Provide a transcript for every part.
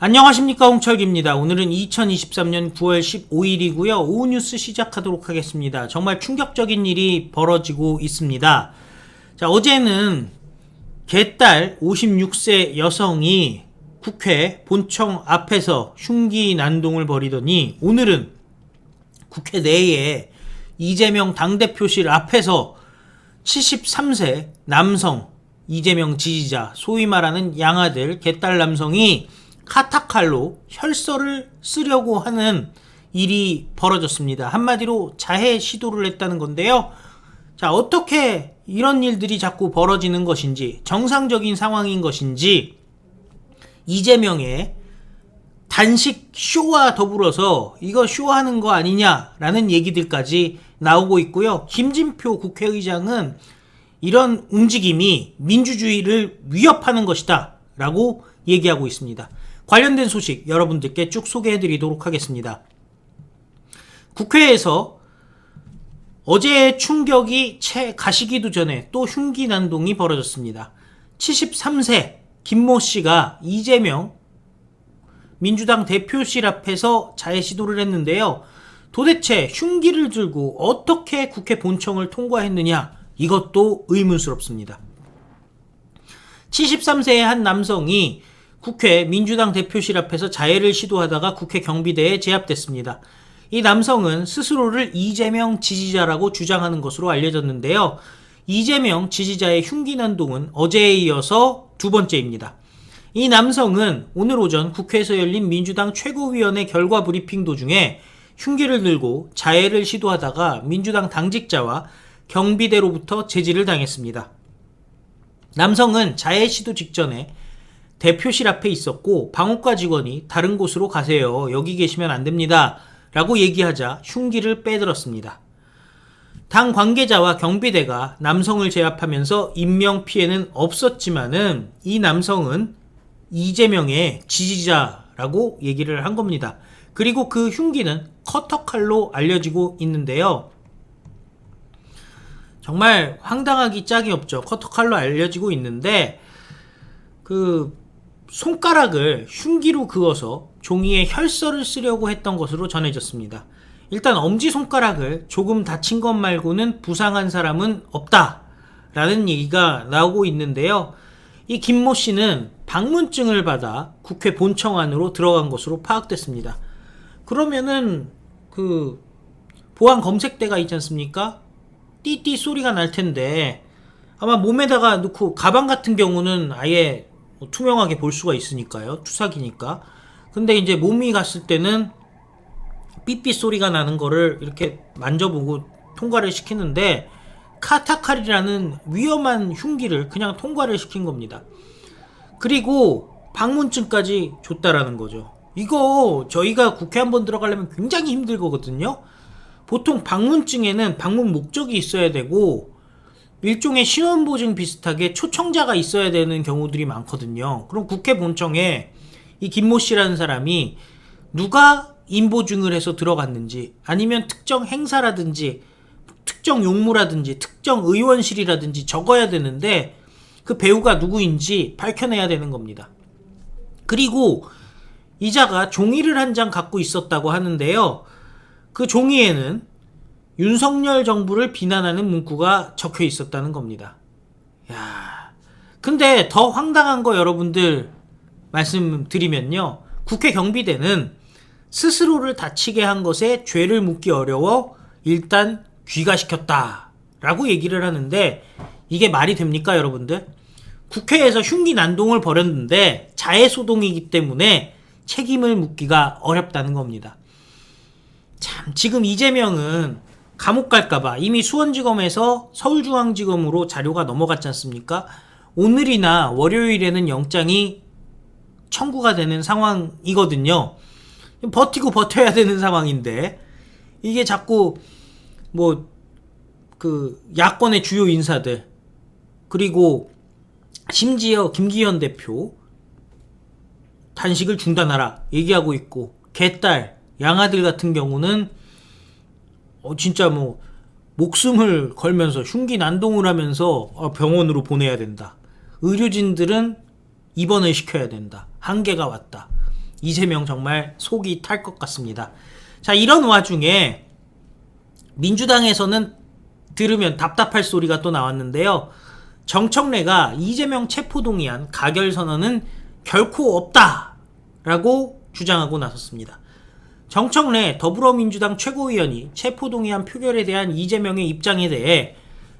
안녕하십니까 홍철기입니다. 오늘은 2023년 9월 15일이고요. 오후 뉴스 시작하도록 하겠습니다. 정말 충격적인 일이 벌어지고 있습니다. 자, 어제는 개딸 56세 여성이 국회 본청 앞에서 흉기 난동을 벌이더니 오늘은 국회 내에 이재명 당대표실 앞에서 73세 남성 이재명 지지자 소위 말하는 양아들 개딸 남성이 카타칼로 혈서를 쓰려고 하는 일이 벌어졌습니다. 한마디로 자해 시도를 했다는 건데요. 자, 어떻게 이런 일들이 자꾸 벌어지는 것인지, 정상적인 상황인 것인지, 이재명의 단식 쇼와 더불어서 이거 쇼하는 거 아니냐라는 얘기들까지 나오고 있고요. 김진표 국회의장은 이런 움직임이 민주주의를 위협하는 것이다 라고 얘기하고 있습니다. 관련된 소식 여러분들께 쭉 소개해 드리도록 하겠습니다. 국회에서 어제의 충격이 채 가시기도 전에 또 흉기 난동이 벌어졌습니다. 73세 김모 씨가 이재명 민주당 대표실 앞에서 자해 시도를 했는데요. 도대체 흉기를 들고 어떻게 국회 본청을 통과했느냐 이것도 의문스럽습니다. 73세의 한 남성이 국회 민주당 대표실 앞에서 자해를 시도하다가 국회 경비대에 제압됐습니다. 이 남성은 스스로를 이재명 지지자라고 주장하는 것으로 알려졌는데요. 이재명 지지자의 흉기 난동은 어제에 이어서 두 번째입니다. 이 남성은 오늘 오전 국회에서 열린 민주당 최고위원회 결과 브리핑 도중에 흉기를 들고 자해를 시도하다가 민주당 당직자와 경비대로부터 제지를 당했습니다. 남성은 자해 시도 직전에 대표실 앞에 있었고 방호과 직원이 다른 곳으로 가세요. 여기 계시면 안 됩니다. 라고 얘기하자 흉기를 빼들었습니다. 당 관계자와 경비대가 남성을 제압하면서 인명 피해는 없었지만은 이 남성은 이재명의 지지자라고 얘기를 한 겁니다. 그리고 그 흉기는 커터칼로 알려지고 있는데요. 정말 황당하기 짝이 없죠. 커터칼로 알려지고 있는데 그 손가락을 흉기로 그어서 종이에 혈서를 쓰려고 했던 것으로 전해졌습니다. 일단 엄지손가락을 조금 다친 것 말고는 부상한 사람은 없다 라는 얘기가 나오고 있는데요. 이 김모 씨는 방문증을 받아 국회 본청 안으로 들어간 것으로 파악됐습니다. 그러면은 그 보안 검색대가 있지 않습니까? 띠띠 소리가 날 텐데 아마 몸에다가 넣고 가방 같은 경우는 아예 뭐 투명하게 볼 수가 있으니까요. 투삭이니까. 근데 이제 몸이 갔을 때는 삐삐 소리가 나는 거를 이렇게 만져보고 통과를 시키는데 카타칼이라는 위험한 흉기를 그냥 통과를 시킨 겁니다. 그리고 방문증까지 줬다라는 거죠. 이거 저희가 국회 한번 들어가려면 굉장히 힘들 거거든요. 보통 방문증에는 방문 목적이 있어야 되고 일종의 신원보증 비슷하게 초청자가 있어야 되는 경우들이 많거든요. 그럼 국회 본청에 이 김모 씨라는 사람이 누가 인보증을 해서 들어갔는지 아니면 특정 행사라든지 특정 용무라든지 특정 의원실이라든지 적어야 되는데 그 배우가 누구인지 밝혀내야 되는 겁니다. 그리고 이자가 종이를 한 장 갖고 있었다고 하는데요. 그 종이에는 윤석열 정부를 비난하는 문구가 적혀 있었다는 겁니다. 야. 근데 더 황당한 거 여러분들 말씀드리면요. 국회 경비대는 스스로를 다치게 한 것에 죄를 묻기 어려워 일단 귀가시켰다. 라고 얘기를 하는데 이게 말이 됩니까, 여러분들? 국회에서 흉기 난동을 벌였는데 자해 소동이기 때문에 책임을 묻기가 어렵다는 겁니다. 참, 지금 이재명은 감옥 갈까봐 이미 수원지검에서 서울중앙지검으로 자료가 넘어갔지 않습니까? 오늘이나 월요일에는 영장이 청구가 되는 상황이거든요. 버티고 버텨야 되는 상황인데 이게 자꾸 뭐 그 야권의 주요 인사들 그리고 심지어 김기현 대표 단식을 중단하라 얘기하고 있고 개딸 양아들 같은 경우는 어 진짜 뭐 목숨을 걸면서 흉기 난동을 하면서 어, 병원으로 보내야 된다. 의료진들은 입원을 시켜야 된다. 한계가 왔다. 이재명 정말 속이 탈 것 같습니다. 자, 이런 와중에 민주당에서는 들으면 답답할 소리가 또 나왔는데요. 정청래가 이재명 체포동의안 가결 선언은 결코 없다 라고 주장하고 나섰습니다. 정청래 더불어민주당 최고위원이 체포동의안 표결에 대한 이재명의 입장에 대해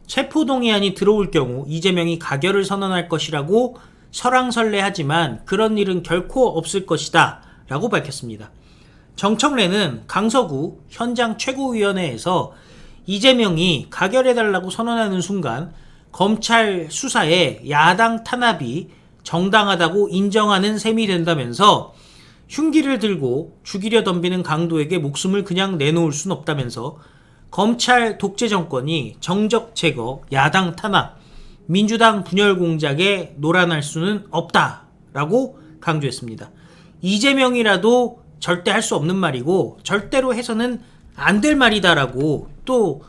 체포동의안이 들어올 경우 이재명이 가결을 선언할 것이라고 설왕설래하지만 그런 일은 결코 없을 것이다 라고 밝혔습니다. 정청래는 강서구 현장 최고위원회에서 이재명이 가결해달라고 선언하는 순간 검찰 수사에 야당 탄압이 정당하다고 인정하는 셈이 된다면서 흉기를 들고 죽이려 덤비는 강도에게 목숨을 그냥 내놓을 순 없다면서 검찰 독재 정권이 정적 제거, 야당 탄압, 민주당 분열 공작에 노란할 수는 없다라고 강조했습니다. 이재명이라도 절대 할 수 없는 말이고 절대로 해서는 안 될 말이다라고 또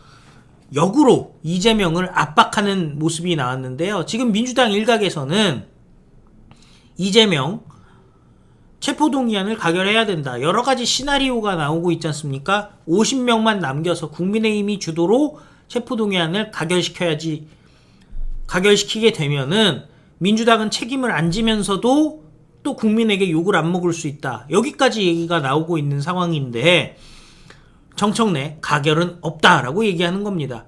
역으로 이재명을 압박하는 모습이 나왔는데요. 지금 민주당 일각에서는 이재명 체포동의안을 가결해야 된다. 여러 가지 시나리오가 나오고 있지 않습니까? 50명만 남겨서 국민의힘이 주도로 체포동의안을 가결시켜야지 가결시키게 되면은 민주당은 책임을 안 지면서도 또 국민에게 욕을 안 먹을 수 있다. 여기까지 얘기가 나오고 있는 상황인데 정청래 가결은 없다라고 얘기하는 겁니다.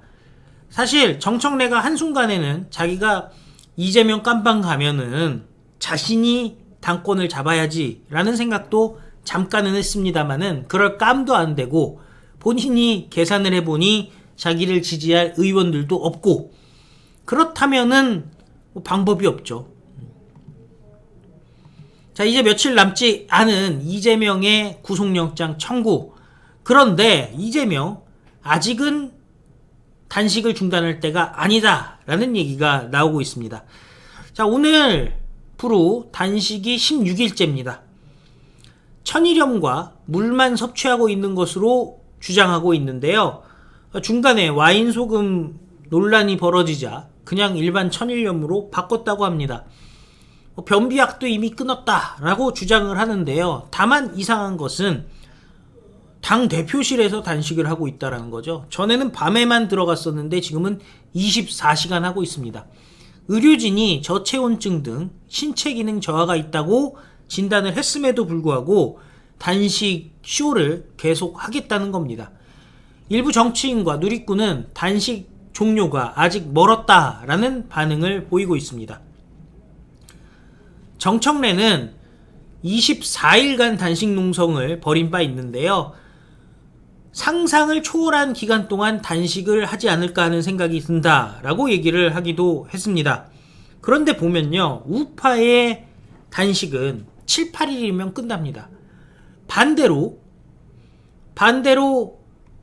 사실 정청래가 한순간에는 자기가 이재명 깜빵 가면은 자신이 당권을 잡아야지라는 생각도 잠깐은 했습니다만은 그럴 깜도 안 되고 본인이 계산을 해보니 자기를 지지할 의원들도 없고 그렇다면은 뭐 방법이 없죠. 자 이제 며칠 남지 않은 이재명의 구속영장 청구 그런데 이재명 아직은 단식을 중단할 때가 아니다라는 얘기가 나오고 있습니다. 자 오늘 프로 단식이 16일째입니다. 천일염과 물만 섭취하고 있는 것으로 주장하고 있는데요. 중간에 와인 소금 논란이 벌어지자 그냥 일반 천일염으로 바꿨다고 합니다. 변비약도 이미 끊었다라고 주장을 하는데요. 다만 이상한 것은 당 대표실에서 단식을 하고 있다라는 거죠. 전에는 밤에만 들어갔었는데 지금은 24시간 하고 있습니다. 의료진이 저체온증 등 신체 기능 저하가 있다고 진단을 했음에도 불구하고 단식 쇼를 계속 하겠다는 겁니다. 일부 정치인과 누리꾼은 단식 종료가 아직 멀었다라는 반응을 보이고 있습니다. 정청래는 24일간 단식 농성을 벌인 바 있는데요. 상상을 초월한 기간 동안 단식을 하지 않을까 하는 생각이 든다라고 얘기를 하기도 했습니다. 그런데 보면요. 우파의 단식은 7, 8일이면 끝납니다. 반대로 반대로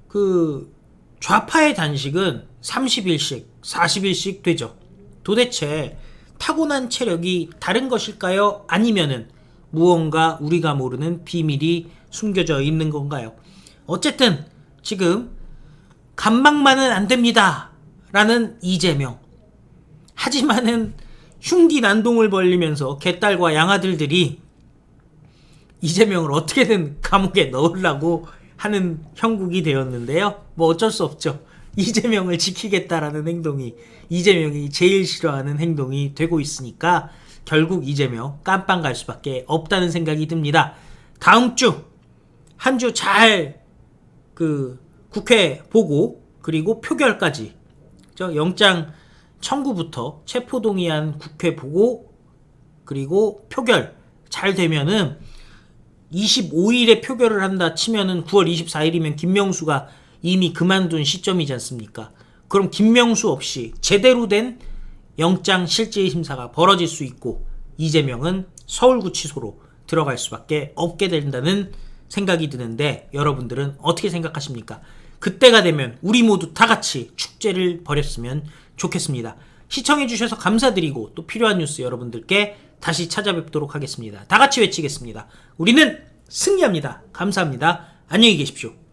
그 좌파의 단식은 30일씩, 40일씩 되죠. 도대체 타고난 체력이 다른 것일까요? 아니면은 무언가 우리가 모르는 비밀이 숨겨져 있는 건가요? 어쨌든 지금 감망만은 안 됩니다. 라는 이재명. 하지만은 흉기 난동을 벌리면서 개딸과 양아들들이 이재명을 어떻게든 감옥에 넣으려고 하는 형국이 되었는데요. 뭐 어쩔 수 없죠. 이재명을 지키겠다라는 행동이 이재명이 제일 싫어하는 행동이 되고 있으니까 결국 이재명 깜빵 갈 수밖에 없다는 생각이 듭니다. 다음 주 한 주 잘 그 국회 보고 그리고 표결까지 저 영장 청구부터 체포동의안 국회 보고 그리고 표결 잘 되면은 25일에 표결을 한다 치면은 9월 24일이면 김명수가 이미 그만둔 시점이지 않습니까? 그럼 김명수 없이 제대로 된 영장 실질 심사가 벌어질 수 있고 이재명은 서울구치소로 들어갈 수밖에 없게 된다는 생각이 드는데 여러분들은 어떻게 생각하십니까? 그때가 되면 우리 모두 다 같이 축제를 벌였으면 좋겠습니다. 시청해주셔서 감사드리고 또 필요한 뉴스 여러분들께 다시 찾아뵙도록 하겠습니다. 다 같이 외치겠습니다. 우리는 승리합니다. 감사합니다. 안녕히 계십시오.